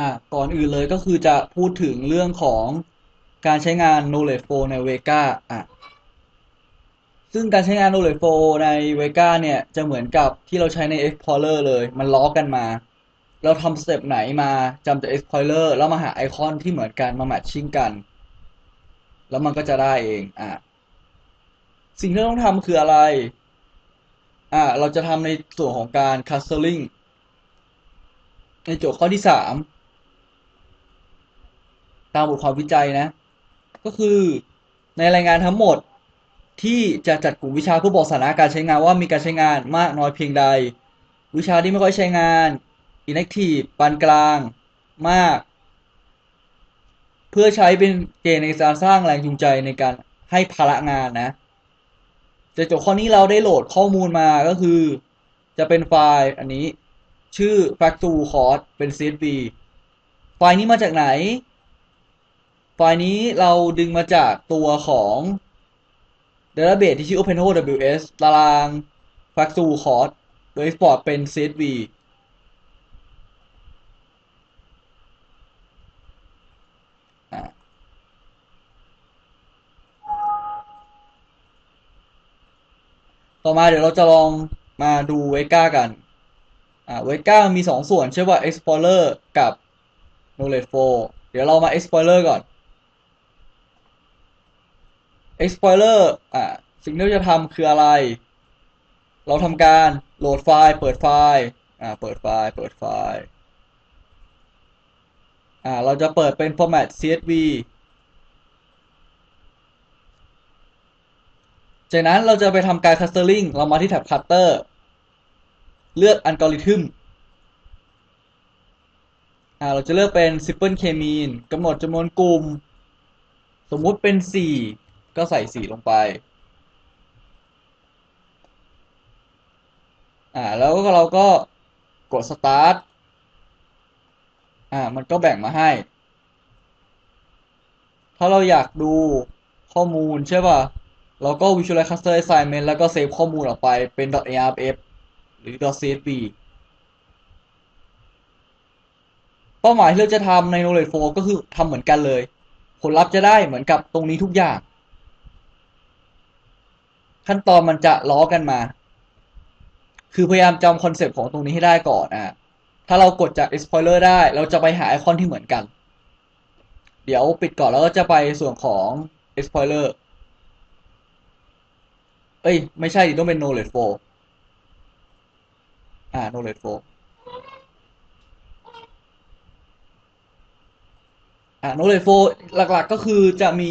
อะก่อนอื่นเลยก็คือจะพูดถึงเรื่องของการใช้งาน knowledge flow ใน Vega อะซึ่งการใช้งาน knowledge flow ใน Vega เนี่ย จะเหมือนกับที่เราใช้ใน Explorer เลย มันล้อกันมา เราทำสเต็ปไหนมาจำจาก Explorer แล้วมาหาไอคอนที่เหมือนกันมาแมทชิ่งกัน แล้วมันก็จะได้เองอะสิ่งที่เราต้องทำคืออะไรอะเราจะทำในส่วนของการ clustering ในโจทย์ข้อที่สาม ตามบทความวิจัยนะ ก็คือในรายงานทั้งหมดที่จะจัดกลุ่มวิชาเพื่อบอกสถานะการใช้งานว่ามีการใช้งานมากน้อยเพียงใด วิชาที่ไม่ค่อยใช้งาน inactive ปานกลางมาก เพื่อใช้เป็นเกณฑ์ในการสร้างแรงจูงใจในการให้ภาระงานนะจะจบข้อนี้เราได้โหลดข้อมูลมาก็คือ จะเป็นไฟล์อันนี้ชื่อ f a c t o r course เป็น CSV ไฟล์นี้มาจากไหน ไฟล์นี้เราดึงมาจากตัวของ database ที่ชื่อ OpenOWS ตาราง factory course โดย export เป็น CSV ต่อมาเดี๋ยวเราจะลองมาดูเวก้ากัน อ่า เวก้ามีสองส่วนใช่ป่ะ Explorer กับ knowledge f o r เดี๋ยวเรามา Explorer ก่อน Explorer อ่าสิ่งที่เราจะทำคืออะไร เราทำการโหลดไฟล์ เปิดไฟล์อ่าเปิดไฟล์ เปิดไฟล์อ่าเราจะเปิดเป็น format CSV จากนั้นเราจะไปทำการ clustering เรามาที่แท็บ cluster เลือกอัลกอริทึมอ่าเราจะเลือกเป็น simple k-mean กำหนดจำนวนกลุ่ม สมมุติเป็น 4 ก็ใส่4ลงไป อ่า แล้วก็เราก็กด start อ่า มันก็แบ่งมาให้ ถ้าเราอยากดูข้อมูลใช่ป่ะ เราก็ visualize cluster assignment แล้วก็เซฟข้อมูลออกไปเป็น .arf หรือ .csv เป้าหมายที่เราจะทำใน knowledge flow ก็คือทำเหมือนกันเลย ผลลัพธ์จะได้เหมือนกับตรงนี้ทุกอย่าง ขั้นตอนมันจะล้อกันมา คือพยายามจำคอนเซปต์ของตรงนี้ให้ได้ก่อนอะถ้าเรากดจาก Explorer ได้ เราจะไปหาไอคอนที่เหมือนกัน เดี๋ยวปิดก่อนแล้วก็จะไปส่วนของ Explorer เอ้ย ไม่ใช่ต้องเป็น knowledge flow อ่า knowledge flow อ่า knowledge flow หลักๆก็คือจะมี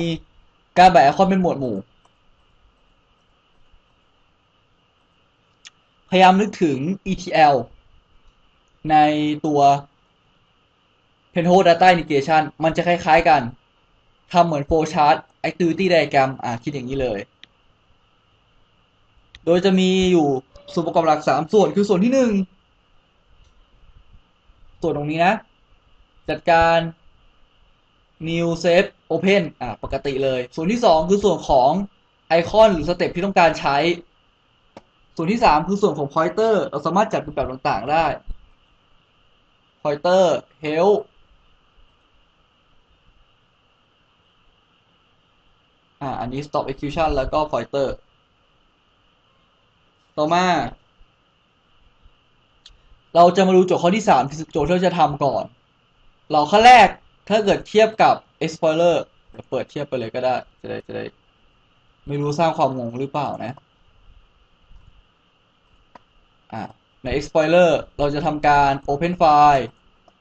การแบ่งไอคอนเป็นหมวดหมู่ พยายามนึกถึง ETL ในตัว Pentho Data Integration มันจะคล้ายๆกันทำเหมือน flowchart activity diagram อ่าคิดอย่างนี้เลย โดยจะมีอยู่ส่วนประกอบหลักสามส่วนคือส่วนที่หนึ่งส่วนตรงนี้นะ จัดการ new save open อ่าปกติเลย ส่วนที่สองคือส่วนของไอคอนหรือสเต็ปที่ต้องการใช้ ส่วนที่สามคือส่วนของ pointer เราสามารถจัดเป็นแบบต่างๆได้ pointer help อ่าอันนี้ stop execution แล้วก็ pointer ต่อมา เราจะมาดูโจทย์ข้อที่สามคือโจทย์ที่เราจะทำก่อน เราขั้นแรกถ้าเกิดเทียบกับ Explorer เดี๋ยวเปิดเทียบไปเลยก็ได้ จะได้จะได้ ไม่รู้สร้างความงงหรือเปล่านะ อ่าใน Explorer เราจะทำการ Open File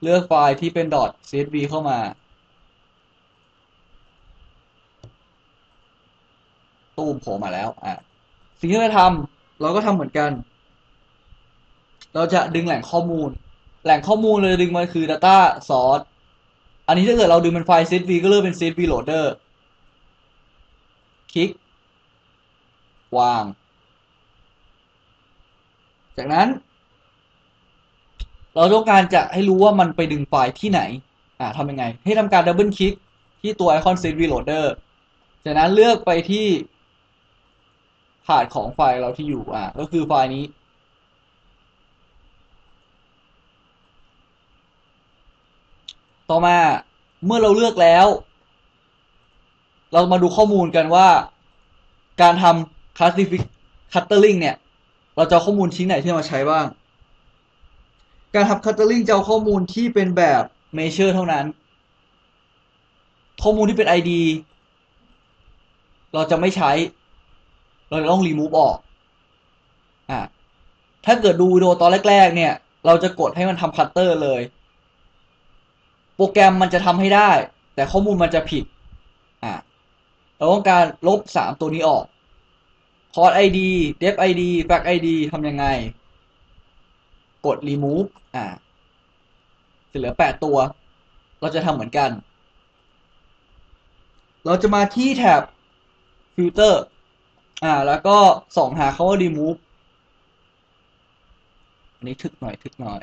เลือกไฟล์ที่เป็น .csv เข้ามา ตู้มโผล่มาแล้วอ่าสิ่งที่เราทำเราก็ทำเหมือนกัน เราจะดึงแหล่งข้อมูล แหล่งข้อมูลเลยดึงมาคือ data source อันนี้ถ้าเกิดเราดึงเป็นไฟล์ csv ก็เลือกเป็น csv loader คลิก วาง จากนั้น เราต้องการจะให้รู้ว่ามันไปดึงไฟล์ที่ไหน อ่าทำยังไง ให้ทำการดับเบิลคลิกที่ตัวไอคอน csv loader จากนั้นเลือกไปที่ถาดของไฟล์เราที่อยู่ อ่าก็คือไฟล์นี้ ต่อมาเมื่อเราเลือกแล้ว เรามาดูข้อมูลกันว่า การทำ classific clustering เนี่ย เราจะข้อมูลชิ้นไหนที่มาใช้บ้าง การทำ clustering จะเอาข้อมูลที่เป็นแบบ measure เท่านั้น ข้อมูลที่เป็น ID เราจะไม่ใช้ เราจะต้อง remove ออกอะถ้าเกิดดูวิดีโอตอนแรก ๆ เนี่ย เราจะกดให้มันทำคัตเตอร์เลย โปรแกรมมันจะทำให้ได้ แต่ข้อมูลมันจะผิดอะเราต้องการลบสามตัวนี้ออก Code ID Def ID Fact ID ทำยังไง กด remove อะจะเหลือแปดตัว เราจะทำเหมือนกัน เราจะมาที่แท็บ filter อ่า แล้วก็ส่องหาคาว่า remove อันนี้ทึกหน่อยทึกหน่อย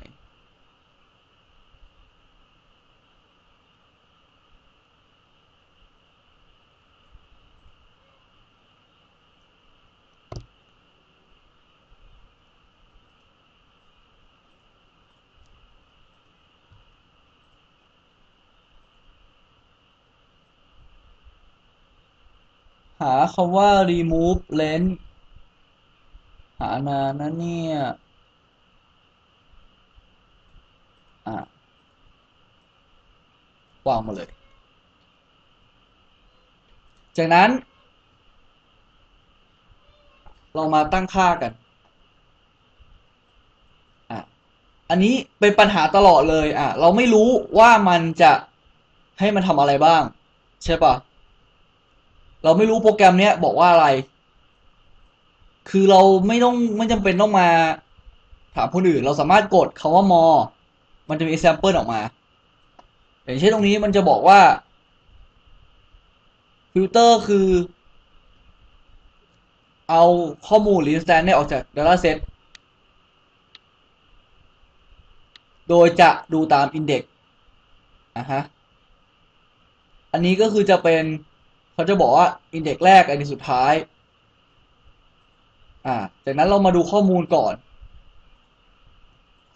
าคำว่า remove lens หานานนะเนี่ยอะวางมาเลย จากนั้น เรามาตั้งค่ากันอะอันนี้เป็นปัญหาตลอดเลยอะเราไม่รู้ว่ามันจะให้มันทำอะไรบ้าง ใช่ปะ เราไม่รู้โปรแกรมเนี้ยบอกว่าอะไร คือเราไม่ต้องไม่จำเป็นต้องมา ถามคนอื่น เราสามารถกดคาว่า more มันจะมี sample ออกมา อย่างเช่นตรงนี้มันจะบอกว่า ฟิลเตอร์คือ เอาข้อมูลหรือ instance เนี่ยออกจาก dataset โดยจะดูตาม index อะฮะ อันนี้ก็คือจะเป็น เขาจะบอกว่า index แรกอันนี้สุดท้าย อ่า จากนั้นเรามาดูข้อมูลก่อน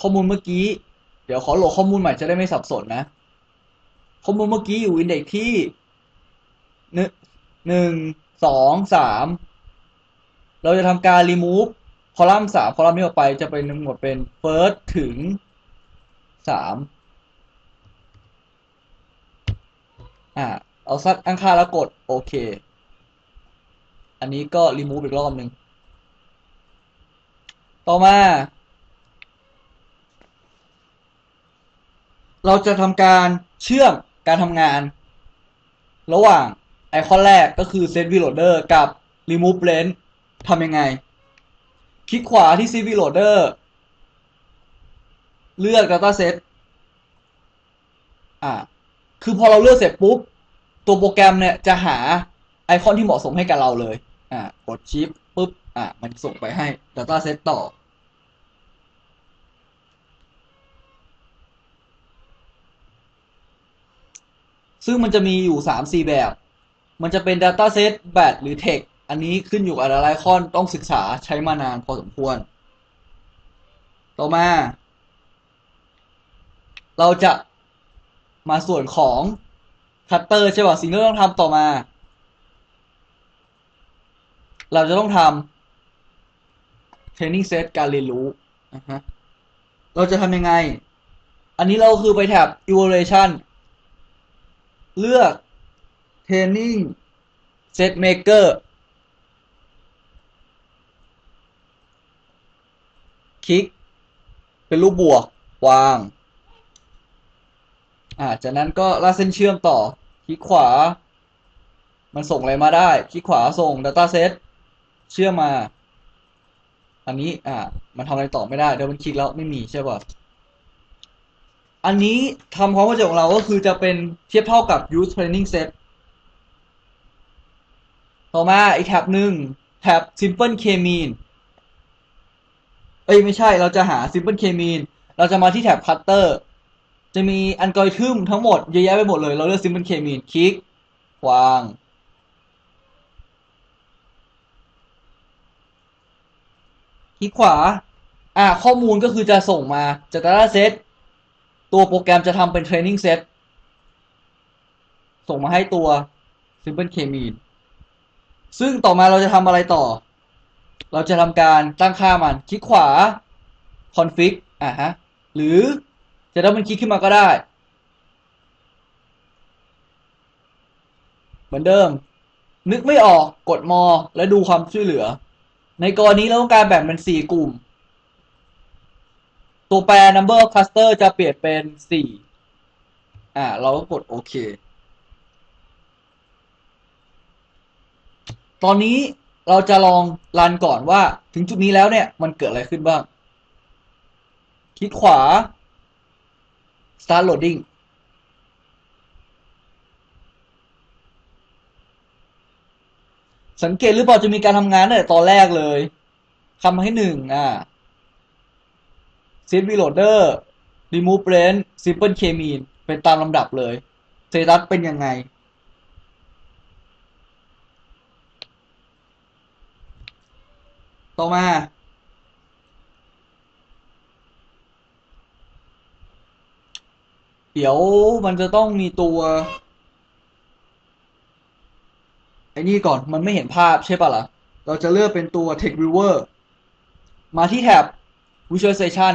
ข้อมูลเมื่อกี้ เดี๋ยวขอโหลดข้อมูลใหม่จะได้ไม่สับสนนะ ข้อมูลเมื่อกี้อยู่ index ที่หนึ่งหนึ่งสองสามเราจะทำการ remove คอลัมน์สามคอลัมน์นี้ออกไปจะเป็นทั้งหมดเป็น first ถึงสามอ่า เอาซัดอังคาแล้วกด โอเค อันนี้ก็ remove อีกรอบหนึ่ง ต่อมา เราจะทำการเชื่อมการทำงาน ระหว่างไอคอนแรกก็คือ set reloader กับ remove lens ทำยังไง คลิกขวาที่ set reloader เลือก data set อ่า คือพอเราเลือกเสร็จปุ๊บ ตัวโปรแกรมเนี่ยจะหาไอคอนที่เหมาะสมให้กับเราเลย อ่ากดชิปปุ๊บ อ่ามันส่งไปให้ data set ต่อ ซึ่งมันจะมีอยู่สามสี่แบบ มันจะเป็น Dataset Batch หรือ Text อันนี้ขึ้นอยู่กับอะไรคอนต้องศึกษาใช้มานานพอสมควร ต่อมา เราจะมาส่วนของ Cutter ใช่ป่ะสิ่งที่เราต้องทำต่อมา เราจะต้องทำ Training Set การเรียนรู้นะฮะเราจะทำยังไง อันนี้เราคือไปแท็บ Evaluation เลือก Training Set Maker คลิก เป็นรูปบวก วาง อ่า จากนั้นก็ลากเส้นเชื่อมต่อ คลิกขวา มันส่งอะไรมาได้ คลิกขวาส่ง Data Set เชื่อมมา อันนี้ อ่า มันทำอะไรต่อไม่ได้ เดี๋ยวมันคลิกแล้วไม่มีใช่ป่ะ อันนี้ทำความเข้าใจของเราก็คือจะเป็นเทียบเท่ากับ use training set ต่อมาอีกแท็บหนึ่งแท็บ simple k mean เอ้ยไม่ใช่เราจะหา simple k mean เราจะมาที่แท็บ cutter จะมีอัลกอริทึมทั้งหมดเยอะแยะไปหมดเลย เราเลือก simple k mean คลิกวาง คลิกขวา อ่าข้อมูลก็คือจะส่งมาจาก data set ตัวโปรแกรมจะทำเป็น training set ส่งมาให้ตัว Simple K-mean ซึ่งต่อมาเราจะทำอะไรต่อ เราจะทำการตั้งค่ามัน คลิกขวา config อะฮะ หรือ จะดับเบิลคลิกขึ้นมาก็ได้ เหมือนเดิม นึกไม่ออกกดมอ และดูความช่วยเหลือ ในกรณีเราต้องการแบ่งเป็นสี่กลุ่ม ตัวแปร number of cluster จะเปลี่ยนเป็นสี่อ่า เราก็กดโอเค ตอนนี้เราจะลองรันก่อนว่าถึงจุดนี้แล้วเนี่ย มันเกิดอะไรขึ้นบ้าง คลิกขวา start loading สังเกตหรือเปล่าจะมีการทำงานตั้งแต่ตอนแรกเลยคำให้หนึ่งอ่า set reloader remove range simple k mean เป็นตามลำดับเลยสเตตัสเป็นยังไง ต่อมา เดี๋ยวมันจะต้องมีตัว ไอ้นี่ก่อนมันไม่เห็นภาพใช่ปะล่ะ เราจะเลือกเป็นตัว Text Viewer มาที่แท็บ Visualization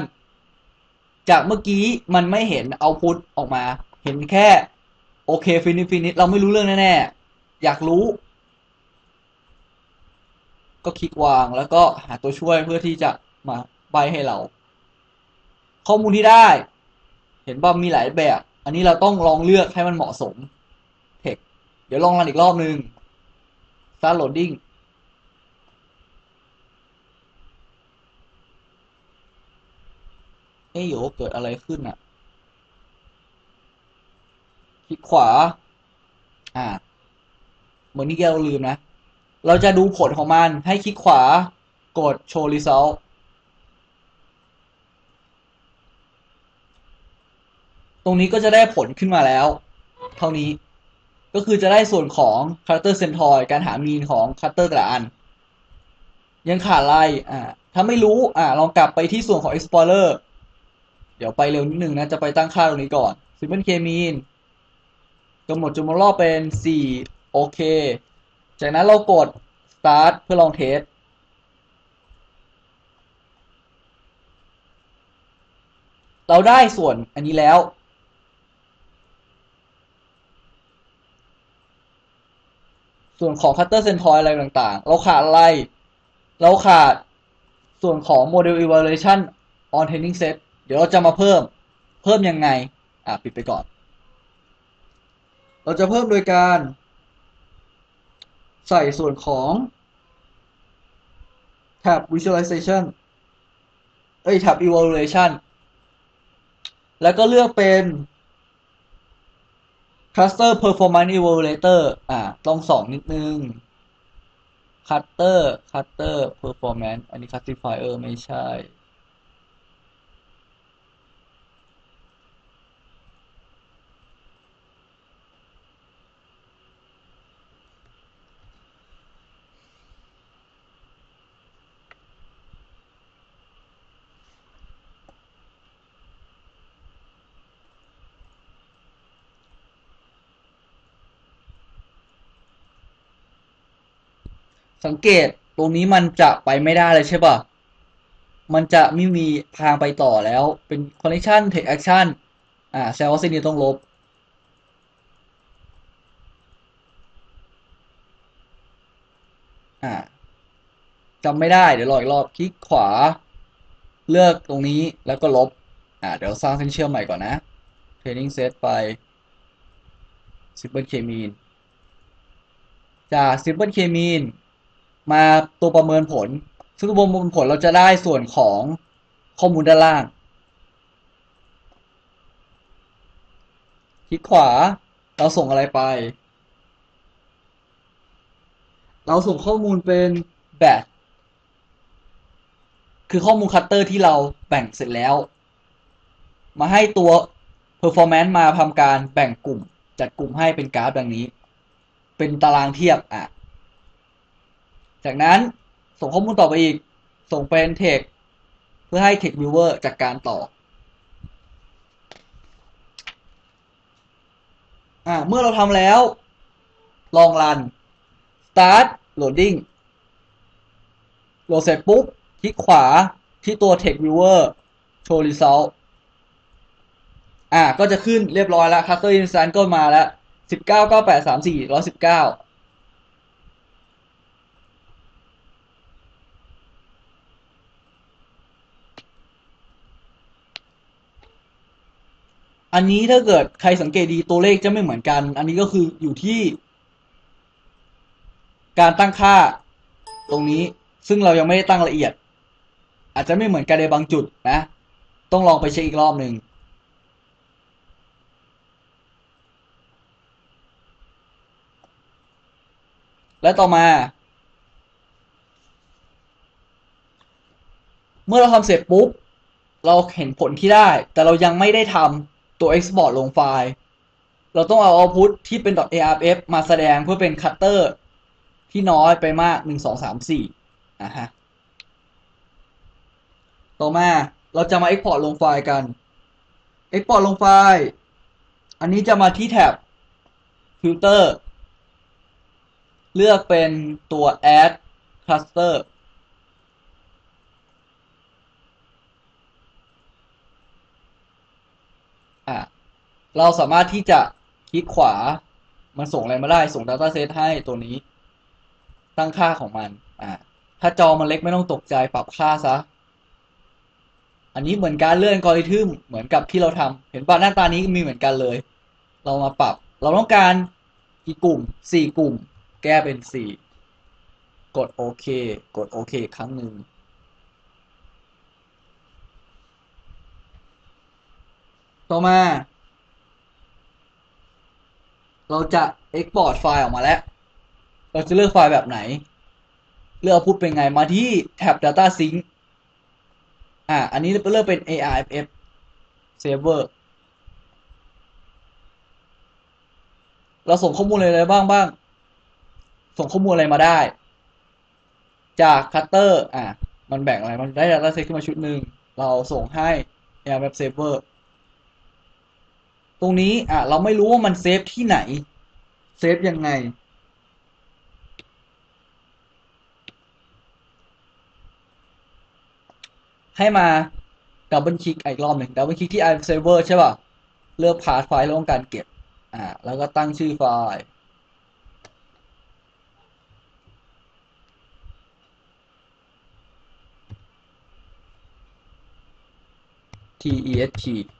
จากเมื่อกี้มันไม่เห็น Output ออกมา เห็นแค่ โอเคฟินิฟินิเราไม่รู้เรื่องแน่ๆ อยากรู้ ก็คลิกวางแล้วก็หาตัวช่วยเพื่อที่จะมาใบให้เรา ข้อมูลที่ได้ เห็นว่ามีหลายแบบ อันนี้เราต้องลองเลือกให้มันเหมาะสมเทคเดี๋ยวลองรันอีกรอบนึง start loading เอ๊ะโยเกิดอะไรขึ้นอะ คลิกขวา อ่า เหมือนที่เราลืมนะ เราจะดูผลของมันให้คลิกขวากด show result ตรงนี้ก็จะได้ผลขึ้นมาแล้ว เท่านี้ก็คือจะได้ส่วนของ character centroid การหามีนของ character แต่ละอัน ยังขาดอะไรอ่าถ้าไม่รู้อ่าลองกลับไปที่ส่วนของ explorer เดี๋ยวไปเร็วนิดนึงนะ จะไปตั้งค่าตรงนี้ก่อน simple k mean กำหนดจำนวนรอบเป็น 4 โอเค จากนั้นเรากด start เพื่อลองเทสเราได้ส่วนอันนี้แล้ว ส่วนของ cutter centroid อะไรต่างๆ เราขาดอะไร เราขาดส่วนของ model evaluation on training set เดี๋ยวเราจะมาเพิ่มเพิ่มยังไง อะ ปิดไปก่อน เราจะเพิ่มโดยการ ใส่ส่วนของ tab visualization เอ้ย tab evaluation แล้วก็เลือกเป็น cluster performance evaluator อ่าต้องสองนิดนึง cluster cluster performance อันนี้ classifier ไม่ใช่ สังเกตตรงนี้มันจะไปไม่ได้เลยใช่ป่ะมันจะไม่มีทางไปต่อแล้ว เป็น connection take action อ่าแซวว่าเส้นนี้ต้องลบ อ่าจำไม่ได้ เดี๋ยวรออีกรอบ คลิกขวา เลือกตรงนี้แล้วก็ลบ อ่า เดี๋ยวสร้างเส้นเชื่อมใหม่ก่อนนะ training set ไป simple k mean จาก simple k mean มาตัวประเมินผล ซึ่งตัวประเมินผลเราจะได้ส่วนของข้อมูลด้านล่าง คลิกขวาเราส่งอะไรไป เราส่งข้อมูลเป็นแบบคือข้อมูลคัตเตอร์ที่เราแบ่งเสร็จแล้ว มาให้ตัว performance มาทำการแบ่งกลุ่ม จัดกลุ่มให้เป็นกราฟดังนี้ เป็นตารางเทียบอะ จากนั้นส่งข้อมูลต่อไปอีก ส่งเป็นเทคเพื่อให้ Text Viewer จัดกการต่ออเมื่อเราทำแล้ว ลองรัน start loading โหลดเสร็จปุ๊บ คลิกขวาที่ตัว text viewer show result อ่า ก็จะขึ้นเรียบร้อยแล้ว cluster instance ก็มาแล้ว 199834119 อันนี้ถ้าเกิดใครสังเกตดีตัวเลขจะไม่เหมือนกัน อันนี้ก็คืออยู่ที่ การตั้งค่าตรงนี้ ซึ่งเรายังไม่ได้ตั้งละเอียด อาจจะไม่เหมือนกันในบางจุดนะ ต้องลองไปเช็คอีกรอบหนึ่งและต่อมา เมื่อเราทำเสร็จปุ๊บ เราเห็นผลที่ได้ แต่เรายังไม่ได้ทำ ตัว export ลงไฟล์ เราต้องเอา output ที่เป็น .arf มาแสดงเพื่อเป็น cutter ที่น้อยไปมาก 1 2 3 4อะฮะ ต่อมาเราจะมา export ลงไฟล์กัน export ลงไฟล์ อันนี้จะมาที่แท็บ filter เลือกเป็นตัว add cluster อะ เราสามารถที่จะคลิกขวา มันส่งอะไรมาได้ ส่ง data set ให้ตัวนี้ ตั้งค่าของมัน อะถ้าจอมันเล็กไม่ต้องตกใจปรับค่าซะ อันนี้เหมือนการเลื่อนกริทึมเหมือนกับที่เราทำเห็นป่ะหน้าตานี้มีเหมือนกันเลย เรามาปรับ เราต้องการกี่กลุ่มสี่กลุ่ม แก้เป็นสี่กดโอเคกดโอเคครั้งหนึ่งต่อมา เราจะ export ไฟล์ออกมาแล้ว เราจะเลือกไฟล์แบบไหน เลือกพูดเป็นไงมาที่แท็บ data sync อ่า อันนี้เลือกเป็น ARFF server เราส่งข้อมูลอะไรบ้างบ้าง ส่งข้อมูลอะไรมาได้ จากคัตเตอร์ อะ มันแบ่งอะไร มันได้ data set ขึ้นมาชุดหนึ่ง เราส่งให้ ARFF server ตรงนี้อะเราไม่รู้ว่ามันเซฟที่ไหน เซฟยังไง ให้มาดับเบิลคลิกอีกรอบหนึ่งดับเบิลคลิกที่ i server ใช่ป่ะ เลือกพาสไฟล์แล้วต้องการเก็บ อ่า แล้วก็ตั้งชื่อไฟล์ test dot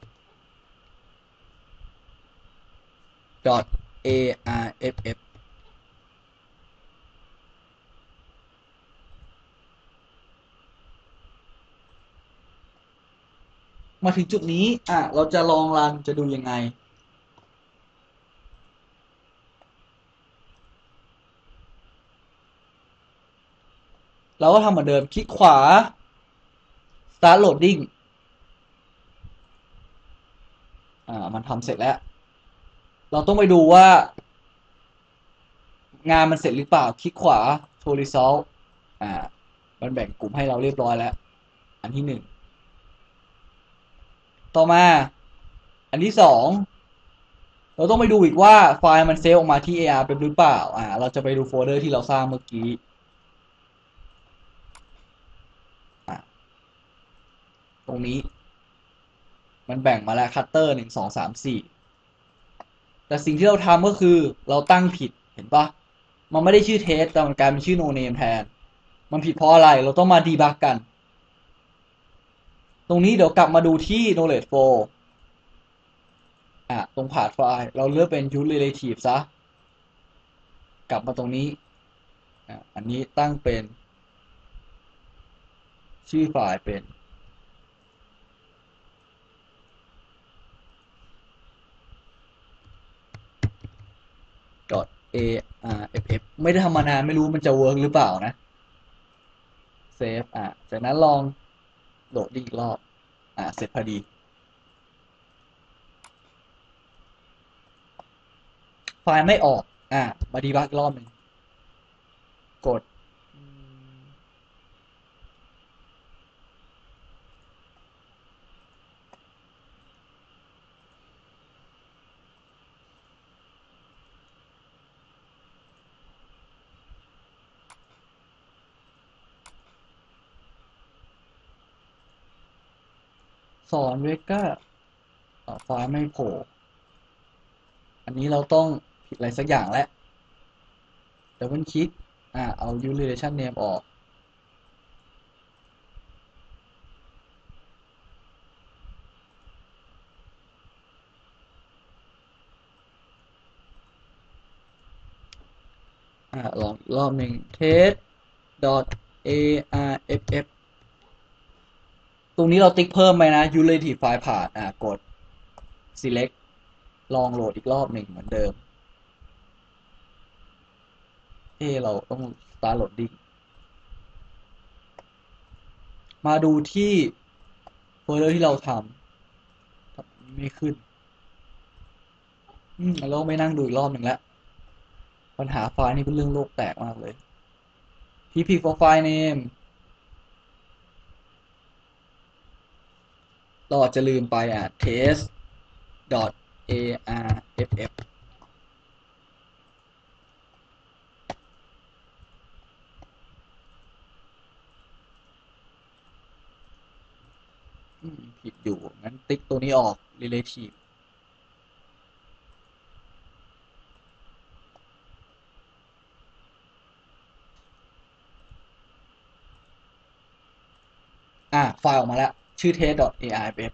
arff มาถึงจุดนี้ อะ เราจะลองรันจะดูยังไง เราก็ทำเหมือนเดิม คลิกขวา start loading อ่า มันทำเสร็จแล้ว เราต้องไปดูว่า งานมันเสร็จหรือเปล่า คลิกขวา show result อ่า มันแบ่งกลุ่มให้เราเรียบร้อยแล้ว อันที่หนึ่ง ต่อมา อันที่สอง เราต้องไปดูอีกว่าไฟล์มันเซฟออกมาที่ AR เป็นหรือเปล่า อ่า เราจะไปดูโฟลเดอร์ที่เราสร้างเมื่อกี้อ่าตรงนี้ มันแบ่งมาแล้วคัตเตอร์หนึ่งสองสามสี่ แต่สิ่งที่เราทำก็คือเราตั้งผิดเห็นปะมันไม่ได้ชื่อเทสแต่มันกลายเป็นชื่อโนเนมแทน มันผิดเพราะอะไรเราต้องมาดีบักกัน ตรงนี้เดี๋ยวกลับมาดูที่ knowledge flow อะตรงผ่าไฟล์เราเลือกเป็น use relative ซะ กลับมาตรงนี้อะอันนี้ตั้งเป็น ชื่อไฟล์เป็น .arff ไม่ได้ทำมานานไม่รู้มันจะเวิร์กหรือเปล่านะเซฟอะจากนั้นลองโหลดอีกรอบ อะเสร็จพอดี ไฟล์ไม่ออก อะมาดีบักรอบหนึ่งกด สอนเวก้าไฟล์ไม่โผล่อันนี้เราต้องผิดอะไรสักอย่างแล้วดับเบิลคลิกอ่าเอา u relation name ออก อ่าลองอีกรอบหนึ่ง test dot arff ตรงนี้เราติ๊กเพิ่มไปนะ utility file path อ่ากด select ลองโหลดอีกรอบหนึ่งเหมือนเดิมเอเราต้อง start loading มาดูที่โฟลเดอร์ที่เราทำไม่ขึ้น อืมเราไม่นั่งดูอีกรอบหนึ่งแล้ว ปัญหาไฟล์นี่เป็นเรื่องโลกแตกมากเลย pp for file name เราอาจจะลืมไปอะ test dot arff ผิดอยู่ งั้นติ๊กตัวนี้ออก relative อ่าไฟล์ออกมาแล้ว ชื่อ test.arff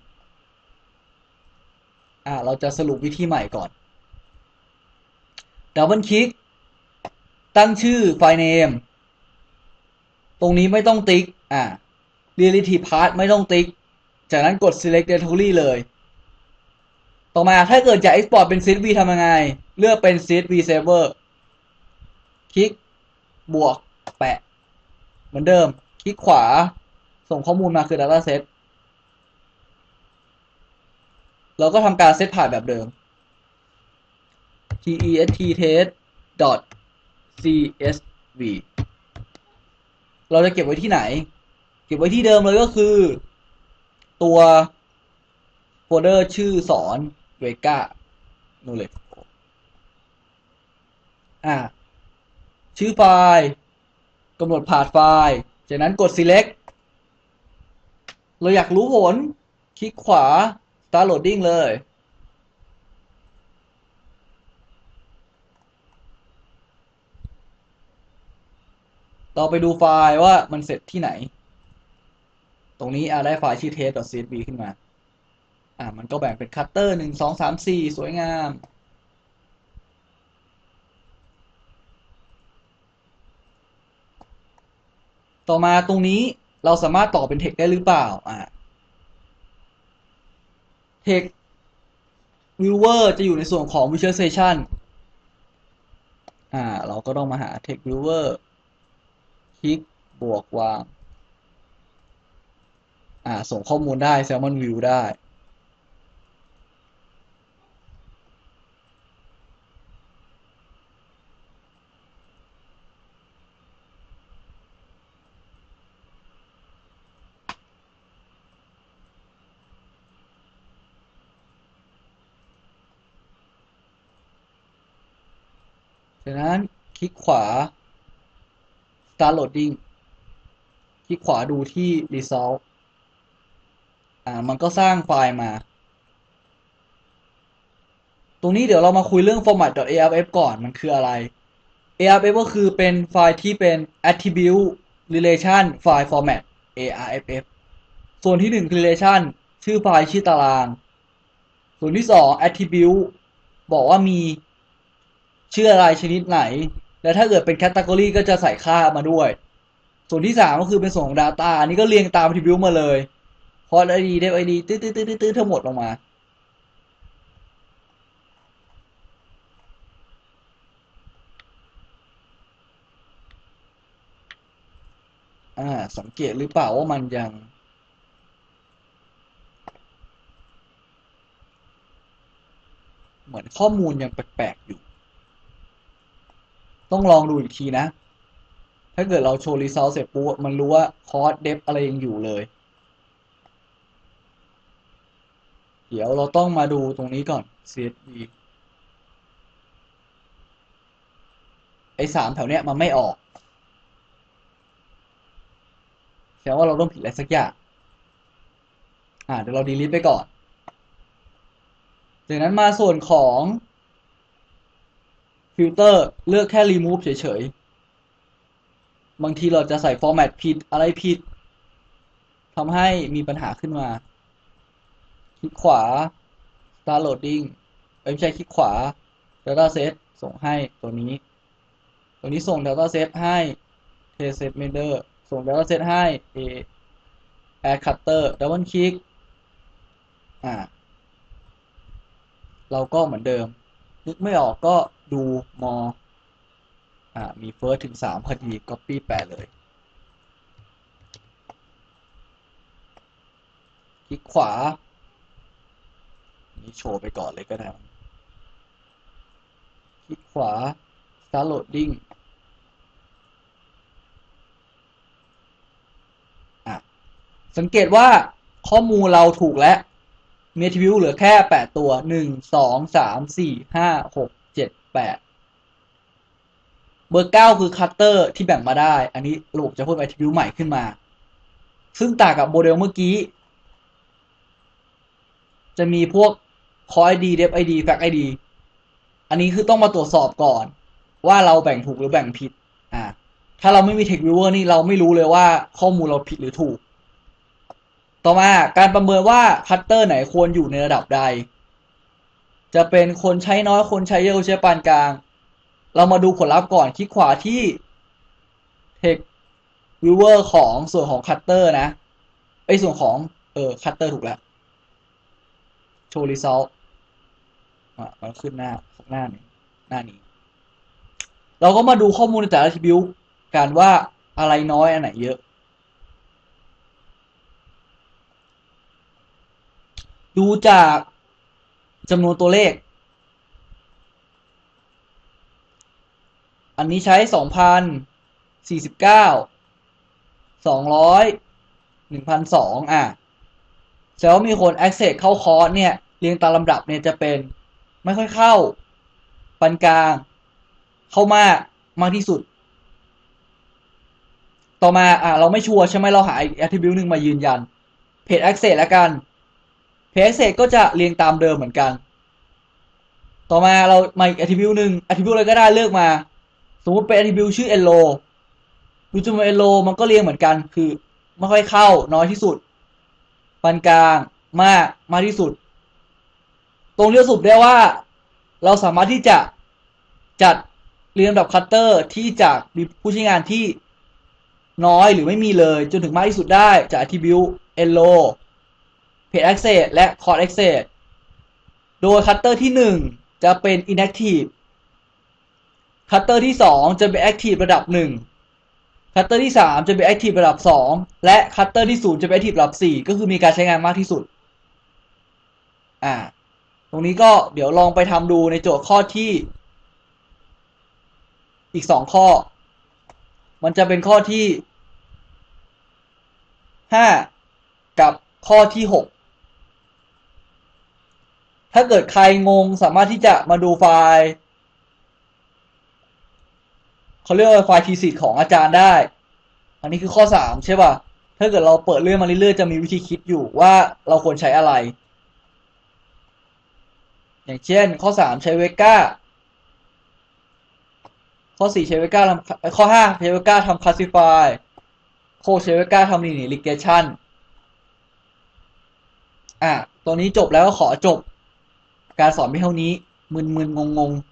อ่าเราจะสรุปวิธีใหม่ก่อนดับเบิลคลิกตั้งชื่อไฟล์ name ตรงนี้ไม่ต้องติ๊ก อ่า relative path ไม่ต้องติ๊ก จากนั้นกด select directory เลย ต่อมาถ้าเกิดจะ export เป็น csv ทำยังไง เลือกเป็น csv server คลิก บวก แปะ เหมือนเดิม คลิกขวา ส่งข้อมูลมาคือ data set เราก็ทำการเซตผ่านแบบเดิม test test dot csv เราจะเก็บไว้ที่ไหน เก็บไว้ที่เดิมเลยก็คือ ตัวโฟลเดอร์ชื่อสอนเวก้านู่นเลยอ่า ชื่อไฟล์กำหนดผ่านไฟล์ จากนั้นกด select เราอยากรู้ผล คลิกขวา start loading เลยเราไปดูไฟล์ว่ามันเสร็จที่ไหน ตรงนี้อ่าได้ไฟล์ชื่อ test.csv ขึ้นมา อ่ามันก็แบ่งเป็นคัตเตอร์หนึ่งสองสามสี่สวยงามต่อมาตรงนี้เราสามารถต่อเป็น text ได้หรือเปล่า อ่า text viewer จะอยู่ในส่วนของ visualization อ่า เราก็ต้องมาหา text viewer คลิกบวกวาง อ่า ส่งข้อมูลได้ Salmon View ได้ จากนั้นคลิกขวา start loading คลิกขวาดูที่ result อ่า มันก็สร้างไฟล์มา ตรงนี้เดี๋ยวเรามาคุยเรื่อง format.arff ก่อนมันคืออะไร arff ก็คือเป็นไฟล์ที่เป็น attribute relation file format arff ส่วนที่หนึ่ง relation ชื่อไฟล์ชื่อตาราง ส่วนที่สอง attribute บอกว่ามี ชื่ออะไรชนิดไหน และถ้าเกิดเป็น category ก็จะใส่ค่ามาด้วย ส่วนที่สามก็คือเป็นส่วนของ data อันนี้ก็เรียงตาม attribute มาเลยพอ id def id ตื้อตื้อตื้อตื้อทั้งหมดลงมาอ่าสังเกตหรือเปล่าว่ามันยัง เหมือนข้อมูลยังแปลกๆอยู่ ต้องลองดูอีกทีนะ ถ้าเกิดเราโชว์ result เสร็จปุ๊บมันรู้ว่าคอร์สเดฟอะไรยังอยู่เลย เดี๋ยวเราต้องมาดูตรงนี้ก่อน CSV ไอ้สามแถวเนี้ยมันไม่ออกแสดงว่าเราต้องผิดอะไรสักอย่างอ่าเดี๋ยวเราดีลิทไปก่อน จากนั้นมาส่วนของ ฟิลเตอร์เลือกแค่ remove เฉยๆ บางทีเราจะใส่ format ผิดอะไรผิดทำให้มีปัญหาขึ้นมา คลิกขวา start loading เอ้ยไม่ใช่คลิกขวา data set ส่งให้ตัวนี้ ตัวนี้ส่ง data set ให้ test set mender ส่ง data set ให้ a add cutter double click อ่า เราก็เหมือนเดิม นึกไม่ออกก็ ดูมออ่ามี first ถึงสามพอดี copy แปะเลย คลิกขวา นี่โชว์ไปก่อนเลยก็ได้คลิกขวา start loading อะสังเกตว่าข้อมูลเราถูกแล้วเมี attribute เหลือแค่ 8 ตัว 1 2 3 4 5 6 7 8เบอร์9คือ cutter ที่แบ่งมาได้ อันนี้ระบบจะเพิ่ม attribute ใหม่ขึ้นมา ซึ่งต่างกับโมเดลเมื่อกี้ จะมีพวก core id def id fact id อันนี้คือต้องมาตรวจสอบก่อน ว่าเราแบ่งถูกหรือแบ่งผิด อ่า ถ้าเราไม่มี text viewer นี่เราไม่รู้เลยว่าข้อมูลเราผิดหรือถูก ต่อมาการประเมินว่าคัตเตอร์ไหนควรอยู่ในระดับใด จะเป็นคนใช้น้อยคนใช้เยอะใช้ปานกลาง เรามาดูผลลัพธ์ก่อนคลิกขวาที่ text viewer ของส่วนของคัตเตอร์นะไอส่วนของเออคัตเตอร์ถูกแล้วโชว์ result อะมันขึ้นหน้าหน้านี้หน้านี้ เราก็มาดูข้อมูลในแต่ละ attribute กันว่าอะไรน้อยอันไหนเยอะดูจาก จำนวนตัวเลข อันนี้ใช้สองพันสี่สิบเก้าสองร้อยหนึ่งพันสองอะแสดงว่ามีคน access เข้าคอร์สเนี่ย เรียงตามลำดับเนี่ยจะเป็นไม่ค่อยเข้าปานกลาง เข้ามากมากที่สุด ต่อมาอะเราไม่ชัวร์ใช่ไหมเราหา attribute หนึ่งมายืนยันเพจ access แล้วกัน เพจ access ก็จะเรียงตามเดิมเหมือนกัน ต่อมาเรามาอีก attribute หนึ่ง attribute อะไรก็ได้เลือกมา สมมติเป็น attribute ชื่อ elo ดูจำนวน elo มันก็เรียงเหมือนกัน คือไม่ค่อยเข้าน้อยที่สุดปานกลางมากมากที่สุด ตรงนี้สรุปได้ว่า เราสามารถที่จะจัดเรียงลำดับคัตเตอร์ที่จากมีผู้ใช้งานที่น้อยหรือไม่มีเลยจนถึงมากที่สุดได้จาก attribute elo page access และ core access โดยคัตเตอร์ที่หนึ่งจะเป็น inactive คัตเตอร์ที่สองจะเป็น active ระดับหนึ่งคัตเตอร์ที่สามจะเป็น active ระดับสองและคัตเตอร์ที่ศูนย์จะเป็น active ระดับสี่ก็คือมีการใช้งานมากที่สุด อ่า ตรงนี้ก็เดี๋ยวลองไปทำดูในโจทย์ข้อที่ อีกสองข้อ มันจะเป็นข้อที่ห้ากับข้อที่หก ถ้าเกิดใครงงสามารถที่จะมาดูไฟล์เขาเรียกว่าไฟล์ทีสิทธิ์ของอาจารย์ได้ อันนี้คือข้อสามใช่ป่ะ ถ้าเกิดเราเปิดเรื่องมาเรื่อยๆจะมีวิธีคิดอยู่ว่าเราควรใช้อะไร อย่างเช่น ข้อสามใช้เวก้าข้อสี่ใช้เวก้าทำข้อห้าใช้เวก้าทำ classify โคใช้เวก้าทำ linear regression อะตัวนี้จบแล้วก็ขอจบ การสอนไม่เท่านี้มึนๆงงๆ